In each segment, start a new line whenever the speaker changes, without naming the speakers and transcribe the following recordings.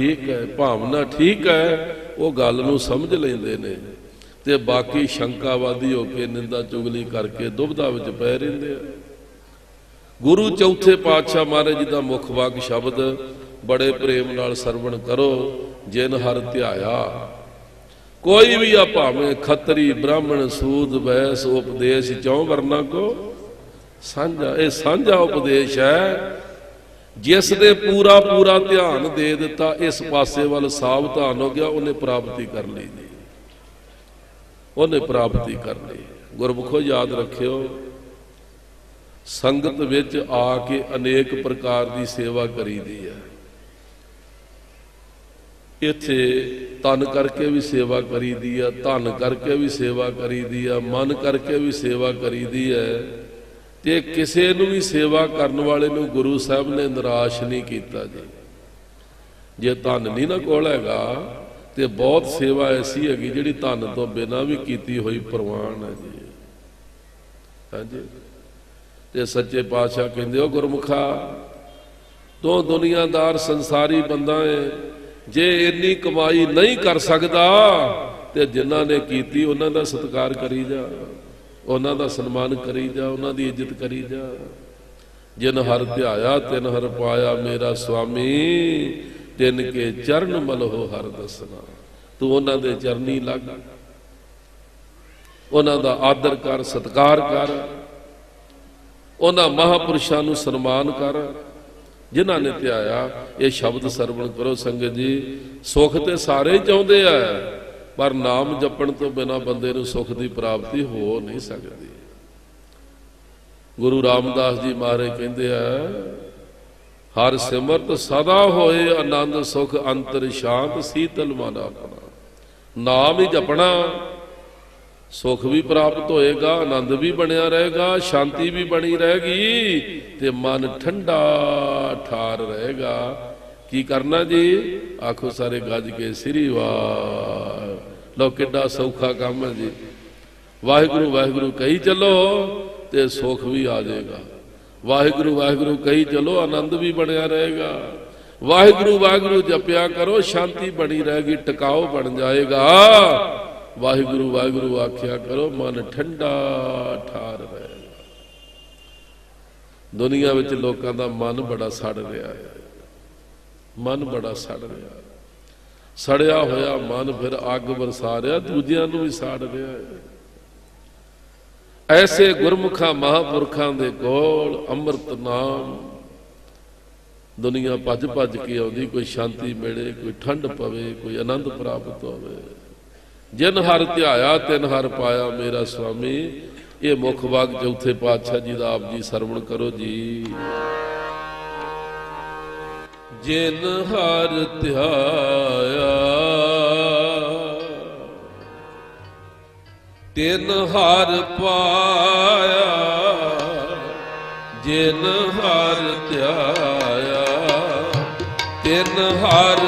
ਠੀਕ ਹੈ, ਭਾਵਨਾ ਠੀਕ ਹੈ, ਉਹ ਗੱਲ ਨੂੰ ਸਮਝ ਲੈਂਦੇ ਨੇ। ਤੇ ਬਾਕੀ ਸ਼ੰਕਾਵਾਦੀ ਹੋ ਕੇ ਨਿੰਦਾ ਚੁਗਲੀ ਕਰਕੇ ਦੁਬਦਾ ਵਿੱਚ ਪੈ ਰਹਿੰਦੇ ਆ। ਗੁਰੂ ਚੌਥੇ ਪਾਤਸ਼ਾਹ ਮਹਾਰਾਜ ਜੀ ਦਾ ਮੁੱਖ ਵਾਕ ਸ਼ਬਦ, ਬੜੇ ਪ੍ਰੇਮ ਨਾਲ ਸਰਵਣ ਕਰੋ, ਜਿਨ ਹਰ ਧਿਆਇਆ। ਕੋਈ ਵੀ ਆ ਭਾਵੇਂ ਖੱਤਰੀ ਬ੍ਰਾਹਮਣ, ਸੂਦ ਵੈਸ ਉਪਦੇਸ਼ ਚੌ ਵਰਨਾ ਕੋ, ਸਾਂਝਾ, ਇਹ ਸਾਂਝਾ ਉਪਦੇਸ਼ ਹੈ ਜਿਸ ਦੇ ਪੂਰਾ ਪੂਰਾ ਧਿਆਨ ਦੇ ਦਿੱਤਾ, ਇਸ ਪਾਸੇ ਵੱਲ ਸਾਵਧਾਨ ਹੋ ਗਿਆ, ਉਹਨੇ ਪ੍ਰਾਪਤੀ ਕਰ ਲਈ ਉਹਨੇ ਪ੍ਰਾਪਤੀ ਕਰ ਲਈ। ਗੁਰਮੁਖੋ, ਯਾਦ ਰੱਖਿਓ, ਸੰਗਤ ਵਿੱਚ ਆ ਕੇ ਅਨੇਕ ਪ੍ਰਕਾਰ ਦੀ ਸੇਵਾ ਕਰੀਦੀ ਹੈ। ਇੱਥੇ ਤਨ ਕਰਕੇ ਵੀ ਸੇਵਾ ਕਰੀਦੀ ਆ ਧਨ ਕਰਕੇ ਵੀ ਸੇਵਾ ਕਰੀਦੀ ਆ ਮਨ ਕਰਕੇ ਵੀ ਸੇਵਾ ਕਰੀਦੀ ਹੈ। ਤੇ ਕਿਸੇ ਨੂੰ ਵੀ ਸੇਵਾ ਕਰਨ ਵਾਲੇ ਨੂੰ ਗੁਰੂ ਸਾਹਿਬ ਨੇ ਨਿਰਾਸ਼ ਨਹੀਂ ਕੀਤਾ ਜੀ। ਜੇ ਧਨ ਨਹੀਂ ਨਾ ਕੋਲ ਹੈਗਾ, ਤੇ ਬਹੁਤ ਸੇਵਾ ਐਸੀ ਹੈਗੀ ਜਿਹੜੀ ਧਨ ਤੋਂ ਬਿਨਾਂ ਵੀ ਕੀਤੀ ਹੋਈ ਪ੍ਰਵਾਨ ਹੈ ਜੀ। ਹਾਂਜੀ। ਤੇ ਸੱਚੇ ਪਾਤਸ਼ਾਹ ਕਹਿੰਦੇ ਹੋ, ਗੁਰਮੁਖਾ ਤੂੰ ਦੁਨੀਆਦਾਰ ਸੰਸਾਰੀ ਬੰਦਾ ਹੈ ਜੇ ਇੰਨੀ ਕਮਾਈ ਨਹੀਂ ਕਰ ਸਕਦਾ, ਤੇ ਜਿਨ੍ਹਾਂ ਨੇ ਕੀਤੀ, ਉਹਨਾਂ ਦਾ ਸਤਿਕਾਰ ਕਰੀ ਜਾ। ਉਹਨਾਂ ਦਾ ਸਨਮਾਨ ਕਰੀ ਜਾ, ਉਹਨਾਂ ਦੀ ਇੱਜ਼ਤ ਕਰੀ ਜਾ। ਜਿਨ ਹਰ ਧਿਆਇਆ, ਤਿਨ ਹਰ ਪਾਇਆ, ਮੇਰਾ ਸੁਆਮੀ, ਤਿਨ ਕੇ ਚਰਨ ਮਲਹੋ ਹਰ ਦਸਨਾ। ਤੂੰ ਉਹਨਾਂ ਦੇ ਚਰਨੀ ਲੱਗ। ਉਹਨਾਂ ਦਾ ਆਦਰ ਕਰ, ਸਤਿਕਾਰ ਕਰ। ਉਹਨਾਂ ਮਹਾਪੁਰਸ਼ਾਂ ਨੂੰ ਸਨਮਾਨ ਕਰ। ਜਿਨ੍ਹਾਂ ਨੇ ਧਿਆਇਆ, ਇਹ ਸ਼ਬਦ ਸਰਵਣ ਕਰੋ ਸੰਗਤ ਜੀ। ਸੁਖ ਤੇ ਸਾਰੇ ਚਾਹੁੰਦੇ ਆ। ਪਰ ਨਾਮ ਜਪਣ ਤੋਂ ਬਿਨਾ ਬੰਦੇ ਨੂੰ ਸੁਖ ਦੀ ਪ੍ਰਾਪਤੀ ਹੋ ਨਹੀਂ ਸਕਦੀ। ਗੁਰੂ ਰਾਮਦਾਸ ਜੀ ਮਹਾਰਾਜ ਕਹਿੰਦੇ ਆ, ਹਰ ਸਿਮਰਤ ਸਦਾ ਹੋਏ, ਆਨੰਦ ਸੁਖ ਅੰਤਰ ਸ਼ਾਂਤ ਸੀਤਲ ਮਨ ਆਪਣਾ। ਨਾਮ ਹੀ ਜਪਣਾ, ਸੁਖ ਵੀ ਪ੍ਰਾਪਤ ਹੋਏਗਾ, ਆਨੰਦ ਵੀ ਬਣਿਆ ਰਹੇਗਾ, ਸ਼ਾਂਤੀ ਵੀ ਬਣੀ ਰਹੇਗੀ ਤੇ ਮਨ ਠੰਡਾ ਠਾਰ ਰਹੇਗਾ। ਕੀ ਕਰਨਾ ਜੀ? ਆਖੋ ਸਾਰੇ ਗੱਜ ਕੇ, ਸ੍ਰੀ ਵਾਹ ਲੋ ਕਿੱਡਾ ਸੌਖਾ ਕੰਮ ਹੈ ਜੀ। ਵਾਹਿਗੁਰੂ ਵਾਹਿਗੁਰੂ ਕਹੀ ਚੱਲੋ ਤੇ ਸੁਖ ਵੀ ਆ ਜਾਏਗਾ। ਵਾਹਿਗੁਰੂ ਵਾਹਿਗੁਰੂ ਕਹੀ ਚੱਲੋ, ਆਨੰਦ ਵੀ ਬਣਿਆ ਰਹੇਗਾ। ਵਾਹਿਗੁਰੂ ਵਾਹਿਗੁਰੂ ਜਪਿਆ ਕਰੋ, ਸ਼ਾਂਤੀ ਬਣੀ ਰਹੇਗੀ ਟਿਕਾਓ ਬਣ ਜਾਏਗਾ। ਵਾਹਿਗੁਰੂ ਵਾਹਿਗੁਰੂ ਆਖਿਆ ਕਰੋ, ਮਨ ਠੰਡਾ ਠਾਰ ਰਹੇਗਾ। ਦੁਨੀਆ ਵਿੱਚ ਲੋਕਾਂ ਦਾ ਮਨ ਬੜਾ ਸੜ ਰਿਹਾ ਹੈ। ਮਨ ਬੜਾ ਸੜ ਰਿਹਾ ਹੈ। ਸੜਿਆ ਹੋਇਆ ਮਨ ਫਿਰ ਅੱਗ ਵਰਸਾ ਰਿਹਾ, ਦੂਜਿਆਂ ਨੂੰ ਵੀ ਸਾੜ ਰਿਹਾ ਹੈ। ਐਸੇ ਗੁਰਮੁਖਾਂ ਮਹਾਪੁਰਖਾਂ ਦੇ ਕੋਲ ਅੰਮ੍ਰਿਤ ਨਾਮ, ਦੁਨੀਆ ਭੱਜ ਭੱਜ ਕੇ ਆਉਂਦੀ, ਕੋਈ ਸ਼ਾਂਤੀ ਮਿਲੇ, ਕੋਈ ਠੰਡ ਪਵੇ, ਕੋਈ ਆਨੰਦ ਪ੍ਰਾਪਤ ਹੋਵੇ। ਜਿਨ ਹਰ ਧਿਆਇਆ, ਤਿਨ ਹਰ ਪਾਇਆ, ਮੇਰਾ ਸੁਆਮੀ ਇਹ ਮੁੱਖ ਵਾਕ ਚੌਥੇ ਪਾਤਸ਼ਾਹ ਜੀ ਦਾ ਆਪ ਜੀ ਸਰਵਣ ਕਰੋ ਜੀ। ਜਿਨ ਹਰ ਧਿਆਇਆ ਤਿਨ ਹਰ ਪਾਇਆ ਜਿਨ ਹਰ ਧਿਆਇਆ ਤਿਨ ਹਰ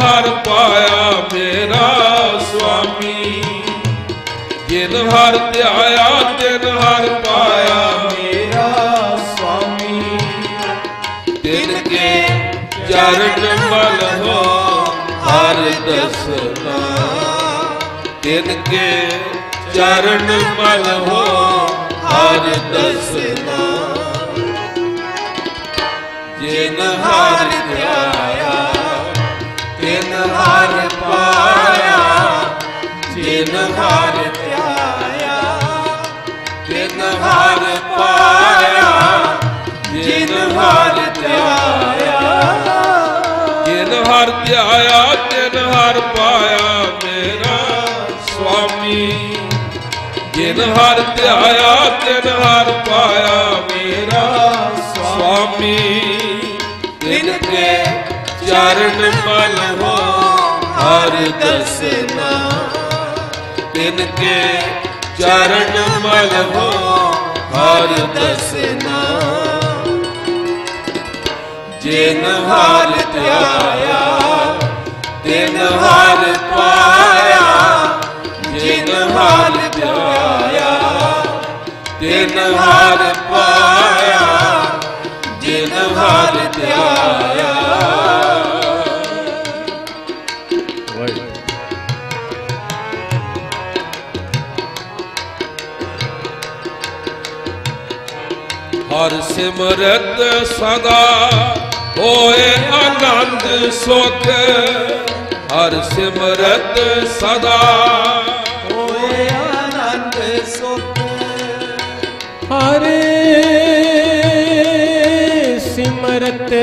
ਹਰ ਪਾਇਆ ਮੇਰਾ ਸੁਆਮੀ। ਜਿਨ ਹਰ ਧਿਆਇਆ, ਤਿਨ ਹਰ ਪਾਇਆ
ਮੇਰਾ ਸੁਆਮੀ।
ਤਿਨ ਕੇ ਚਰਨ ਮਲ ਹੋ, ਹਰ ਦਸਨਾ ਤਿਨ ਕੇ ਚਰਨ ਮਲ ਹੋ, ਹਰ ਦਸਨਾ ਜਿਨ ਹਰ
ਹਰ ਧਿਆਇਆ
ਤਿਨ
ਹਰ ਪਾਇਆ
ਮੇਰਾ ਸੁਆਮੀ ਤਿਨ ਕੇ ਚਰਨ ਮਲ ਹੋ, ਹਰ ਦਸਨਾ ਤਿਨ ਕੇ ਚਰਨ ਮਲ ਹੋ, ਹਰ ਦਸਨਾ ਜਿਨ ਹਰ ਧਿਆਇਆ ਹਰ ਸਿਮਰਤ ਸਦਾ ਹੋਏ ਆਨੰਦ ਸੁਖ। ਹਰ ਸਿਮਰਤ ਸਦਾ
ਹੋਏ ਆਨੰਦ ਸੁਖ।
ਹਰੇ ਸਿਮਰਤ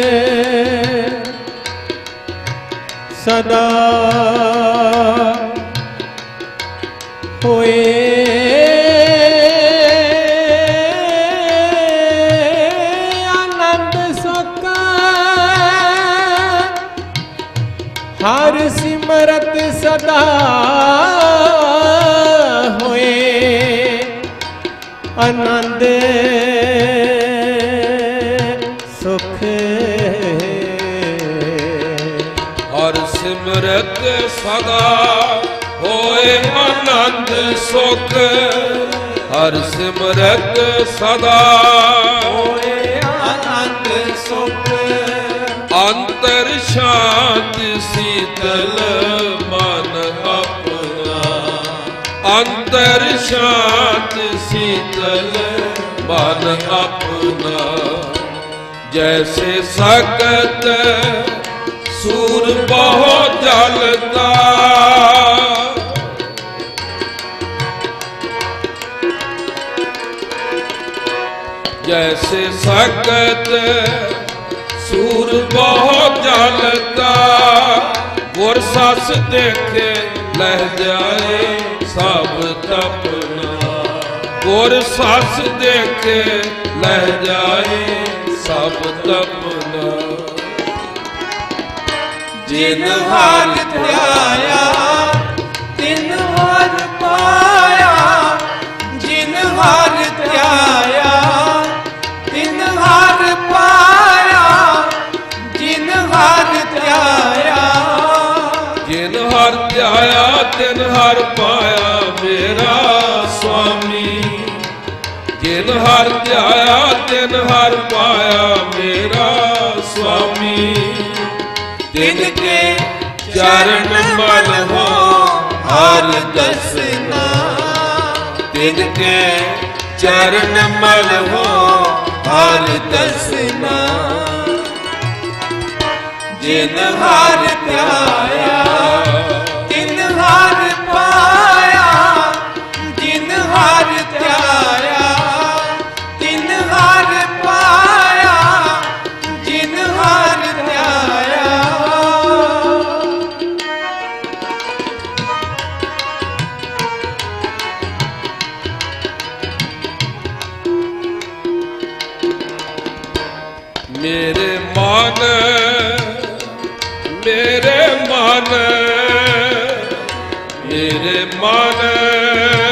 ਸਦਾ ਸੁਖ ਹਰ ਸਿਮਰਤ ਸਦਾ। ਹੋਏ ਆਨੰਦ ਸੁਖ।
ਅੰਤਰ ਸ਼ਾਂਤ ਸੀਤਲ ਮਨ ਆਪਣਾ। ਅੰਤਰ ਸ਼ਾਂਤ ਸੀਤਲ ਮਨ ਆਪਣਾ। ਜੈਸੇ ਸਕਤ ਸੂਰ ਬਹੁ ਜਲਦਾ ਜੈਸੇ ਸਕਤ ਸੂਰ ਬਹੁ ਜਲਦਾ ਗੁਰ ਸਸ ਦੇਖੇ ਲਹਿ ਜਾਏ ਸਭ ਤਪਨਾ ਗੁਰ ਸਸ ਦੇਖੇ ਲਹਿ ਜਾਏ ਸਭ ਤਪਨਾ
ਜਿਨ ਹਾਲ ਧਿਆਇਆ, ਤਿਨ ਹਾਲ ਪਾਇਆ, ਜਿਨ ਹਾਲ ਤਿਨ ਹਰ ਪਾਇਆ
ਮੇਰਾ ਸੁਆਮੀ ਤਿਨ ਕੇ ਚਰਨ ਮਲ ਹੋ, ਹਰ ਦਸਨਾ। ਤਿਨ ਕੇ ਚਰਨ ਮਲ ਹੋ, ਹਰ ਦਸਨਾ।
ਜਿਨ ਹਰ ਧਿਆਇਆ
ਤੇਰੇ ਮਨ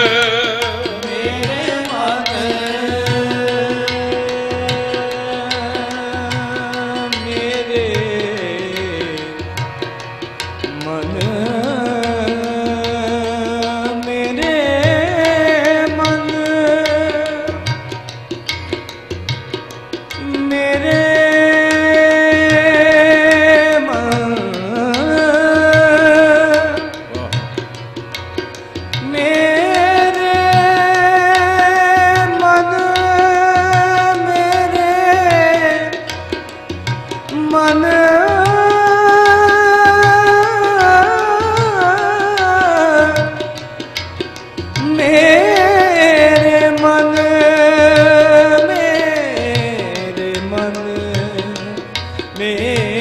Me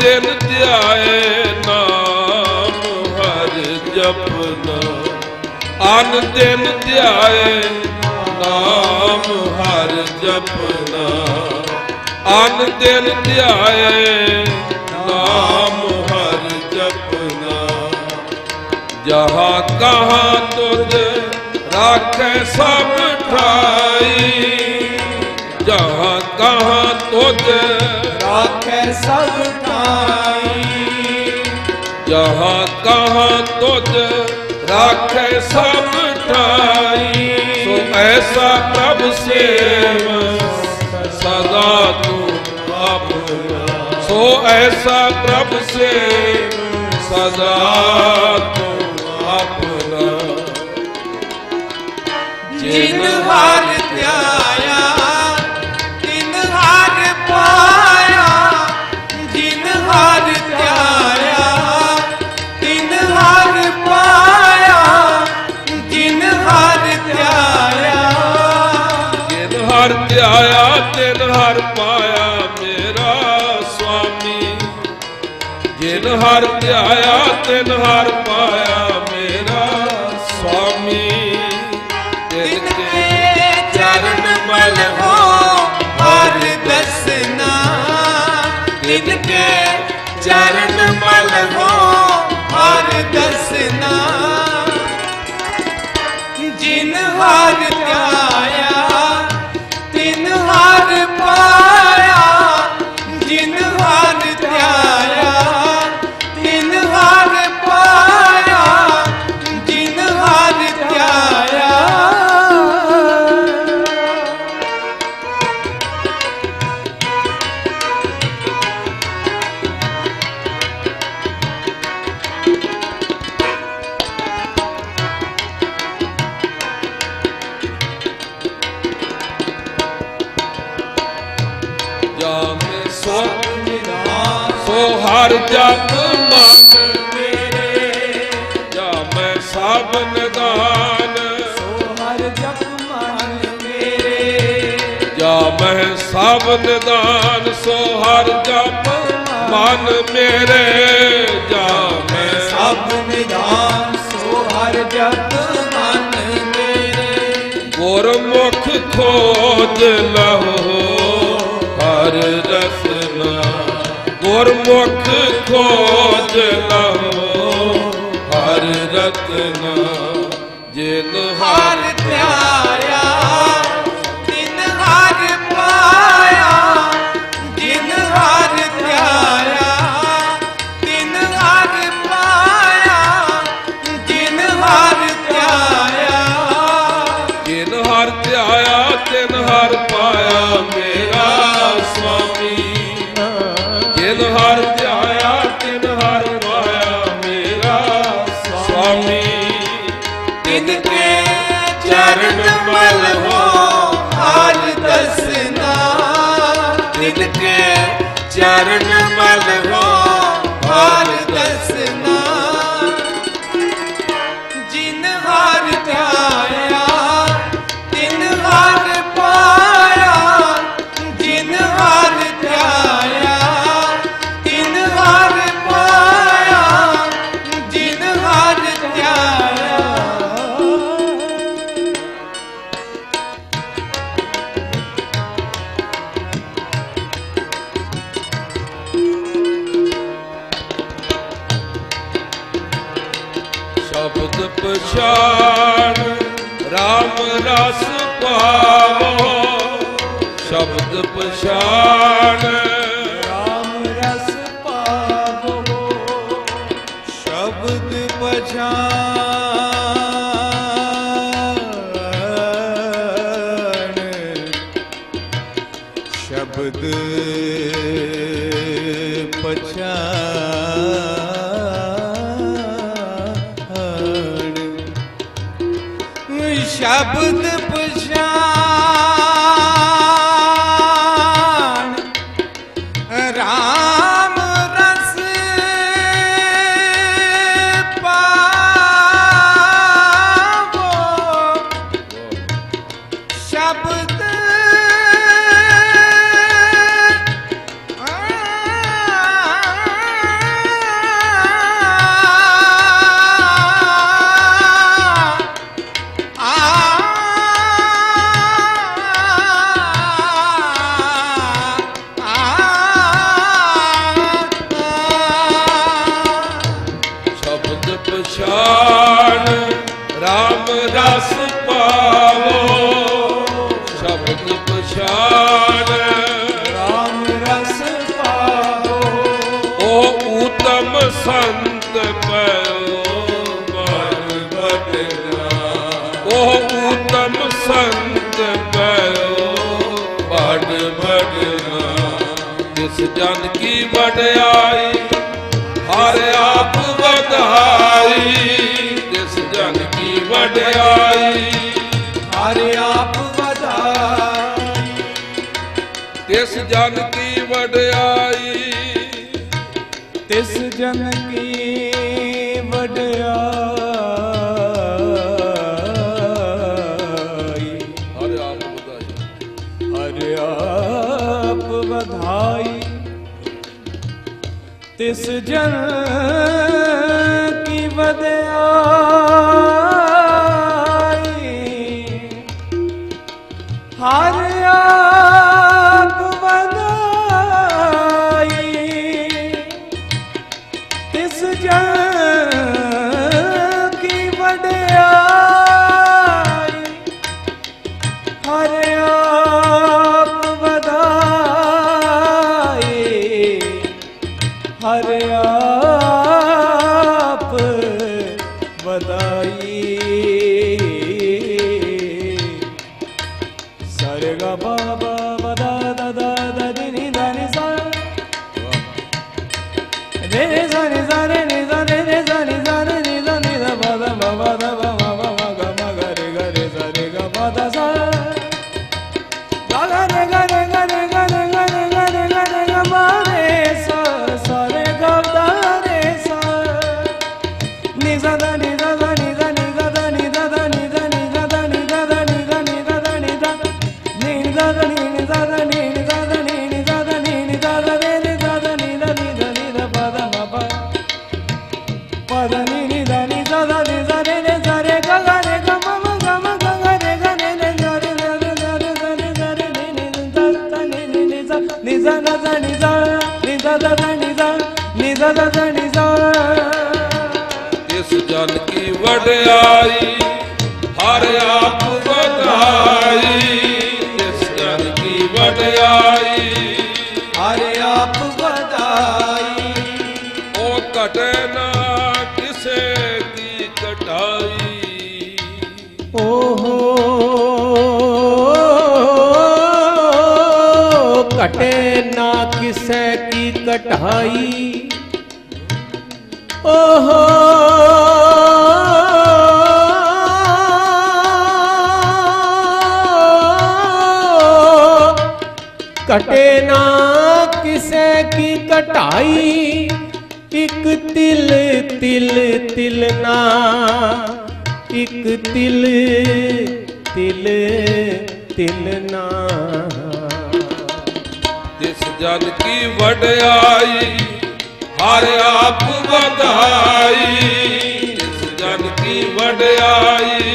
ਦਿਨ ਧਿਆਏ ਨਾਮ ਹਰ ਜਪਨਾ ਅਨ ਦਿਨ ਧਿਆਏ ਨਾਮ ਹਰ ਜਪਨਾ ਅਨ ਦਿਨ ਧਿਆਏ ਨਾਮ ਹਰ ਜਪਨਾ ਜਹਾ ਕਹਾ ਤੁਧ ਰਾਖੈ ਸਭ ਠਾਈ, ਜਹਾ ਕਹਾ ਤੁਧ
ਰਾਖੈ ਸਭ ਕਾਈ
ਜਹਾਂ ਕਹਾਂ ਤੁਧ ਰਾਖੈ ਸਭ ਠਾਈ ਸੋ ਐਸਾ ਪ੍ਰਭ ਸੇਵ ਸਦਾ ਤੂੰ ਆਪਣਾ ਸੋ ਐਸਾ ਪ੍ਰਭ ਸੇਵ ਸਦਾ ਤੂੰ ਆਪਣਾ
ਜਿਨ ਹਰ ਤਿਨ ਹਰ ਪਾਇਆ
ਮੇਰਾ ਸੁਆਮੀ ਤਿਨ ਕੇ
ਚਰਨ ਮਲ ਹੋ ਹਰ ਦਸਨਾ। ਤਿਨ ਕੇ ਚਰਨ ਮਲ ਹੋ ਹਰ ਦਸਨਾ। ਜਿਨ ਹਰ ਹਰ
ਜਪ ਮਨ
ਮੇਰੇ
ਜਾ ਮੈਂ ਸਭ ਨਿਦਾਨ?
ਸੋ ਹਰ ਜਪ ਮਨ ਮੇਰੇ
ਜਾ ਮੈਂ ਸਭ ਨਿਦਾਨ? ਸੋ ਹਰ ਜਪ ਮਨ ਮੇਰੇ, ਜਾ ਮੈਂ
ਸਭ ਨਿਦਾਨ? ਸੋ ਹਰ ਜਪ ਮਨ ਮੇਰੇ।
ਗੁਰਮੁਖ ਖੋਜ ਲਹੋ, ਹਰ ਰਸਨਾ ਗੁਰਮੁਖ ਖੋਜ ਲਹੋ ਹਰ ਰਤਨਾ ਜਿਨ
ਹਰ ਚਰਨ ਮਲ ਹੋ
ਸ਼ਬਦ ਪਛਾਣ RAM ਰਸ ਪਾਵੋ। ਸ਼ਬਦ ਪਛਾਣ
ਸ਼ਬਦ ਪਛਾਣ
ਤਿਸ ਜਨ ਕੀ ਵਡਿਆਈ।
ਤਿਸ ਜਨ ਕੀ ਵਡਿਆਈ
ਵਧਾਈ।
ਹਰ ਵਧਾਈ। ਤਿਸ ਜਨ ਹਰਿਆ ਜਗਨ ਜਾਏ
ਇਸ ਜਨ ਕੀ ਵਡਿਆਈ ਹਰ ਆਪ ਵਧਾਈ। ਇਸ ਜਨ ਕੀ ਵਡਿਆਈ
ਹਰ ਆਪ ਵਧਾਈ।
ਉਹ ਘਟੇ ਨਾ ਕਿਸੇ ਦੀ ਘਟਾਈ
ਓਹੋ ਘਟੇ ਨਾ ਕਿਸੇ ਕੀ ਘਟਾਈ ਕਟੇ ਨਾ ਕਿਸੇ ਕੀ ਕਟਾਈ, ਇਕ ਤਿਲ ਤਿਲ ਤਿਲ ਨਾ, ਇਕ ਤਿਲ ਤਿਲ ਤਿਲ ਨਾ।
ਜਿਸ ਜਨ ਕੀ ਵਡਿਆਈ ਹਰ ਆਪ ਵਧਾਈ ਜਿਸ ਜਨ ਕੀ ਵਡਿਆਈ।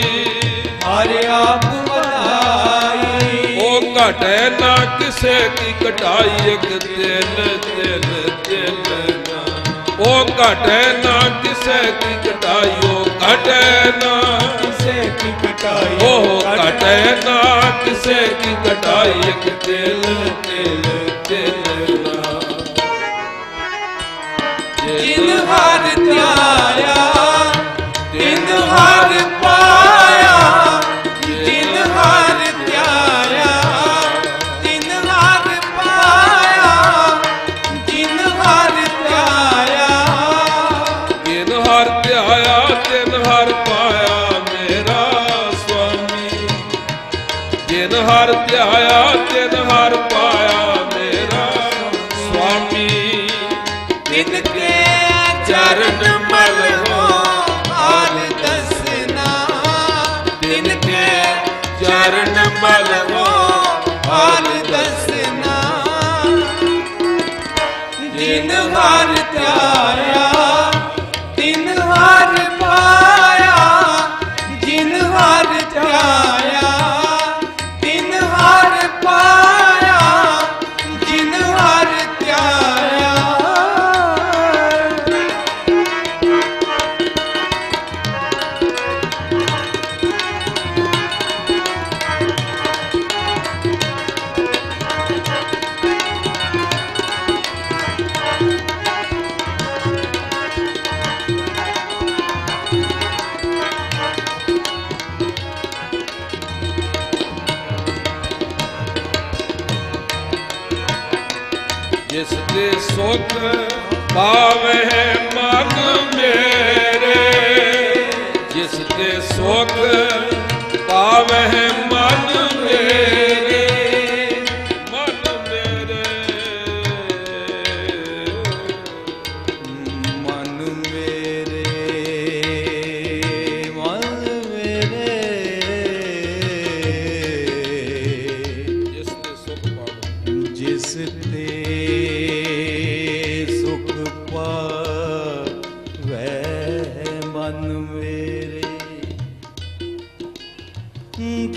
ਹਰ ਆਪ ਵਧਾਈ।
ਉਹ ਘਟੈ ਨਾ ਕਿਸੇ ਦੀ ਘਟਾਈ ਇੱਕ ਦਿਨ ਦਿਨ ਦਿਨ ਉਹ ਘਟੈ ਨਾ ਕਿਸੇ ਦੀ ਘਟਾਈ ਉਹ ਘਟੈ ਨਾ।
ਕਿਸੇ ਦੀ ਘਟਾਈ
ਉਹ ਘਟੈ ਨਾ ਕਿਸੇ ਦੀ ਘਟਾਈ ਇੱਕ ਦਿਲ ਦਿਲ
in the heart of the.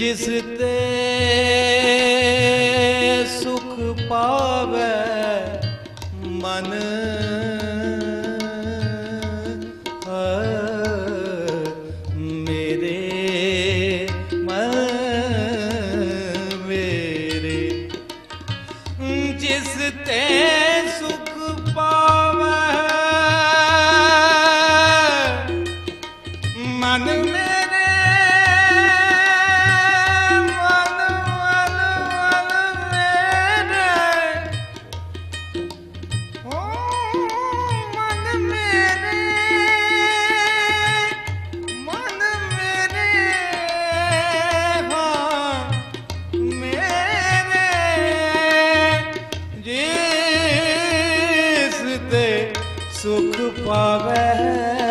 जिसते
ਸੁਖ ਪਾਵੇ।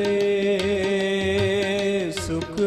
ਤੇ ਸੁਖ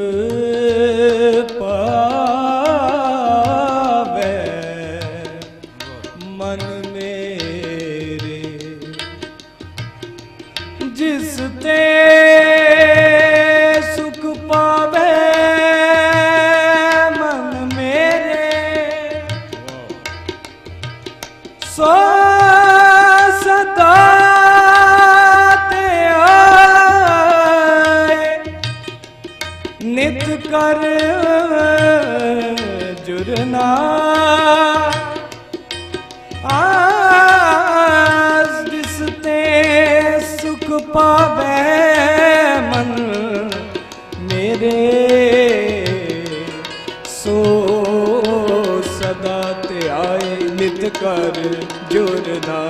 ਜੁਰਦਾ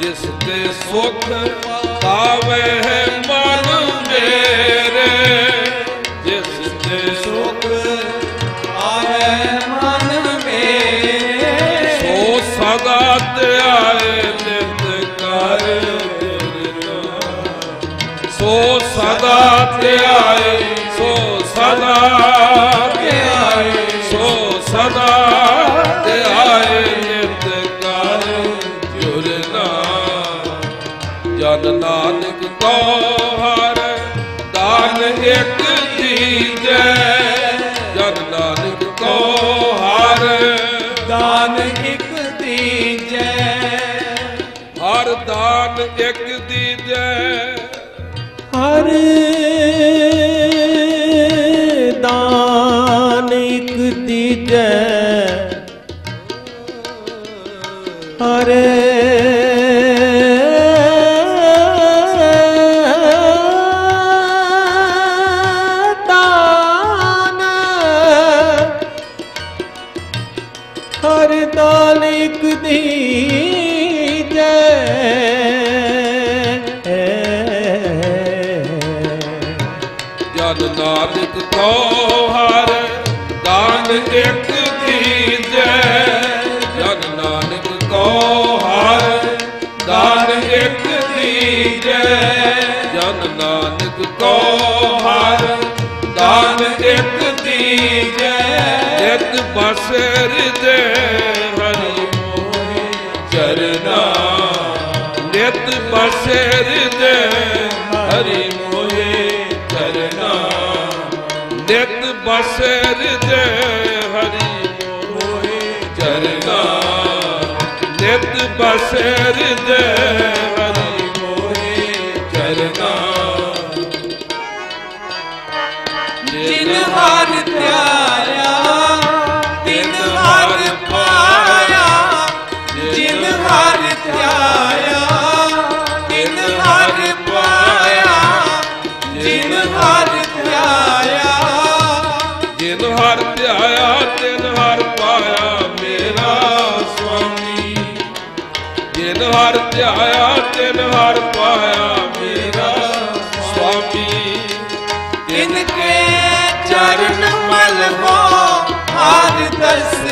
ਜਿਸ ਤੇ ਸੁਖ ਪਾਵੇ
ਹੈ ਮਨ ਮੇਰੇ। ਜਿਸ ਤੇ ਸੁਖ
ਆਵੇ ਮਨ ਮੇਰੇ।
ਸੋ ਸਦਾ ਧਿਆਏ ਨਿਤ ਕਰ ਸੋ ਸਦਾ ਧਿਆਏ, ਸੋ ਸਦਾ ਇੱਕ ਦੀਜੈ ਜਗ ਨਾਨਕ ਕੋ ਹਰ।
ਦਾਨ ਇੱਕ ਦੀਜੈ
ਹਰ ਦਾਨ ਇੱਕ ਦੀਜੈ
ਹਰ ਦਾਨ ਇੱਕ ਦੀਜੈ ਹਰੇ ਸਿਰ ਹਰੀ
ਮੋਹੀ ਚਰਨਾ ਨਿਤ ਬਸਿਰ ਦੇ ਹਰੀ ਮੋਹੀ ਚਰਨਾ ਨਿਤ ਦੇ ਹਰੀ ਮੋਹੀ ਚਰਨਾ ਨਿਤ ਬਸਿਰ
ਦੇ Ders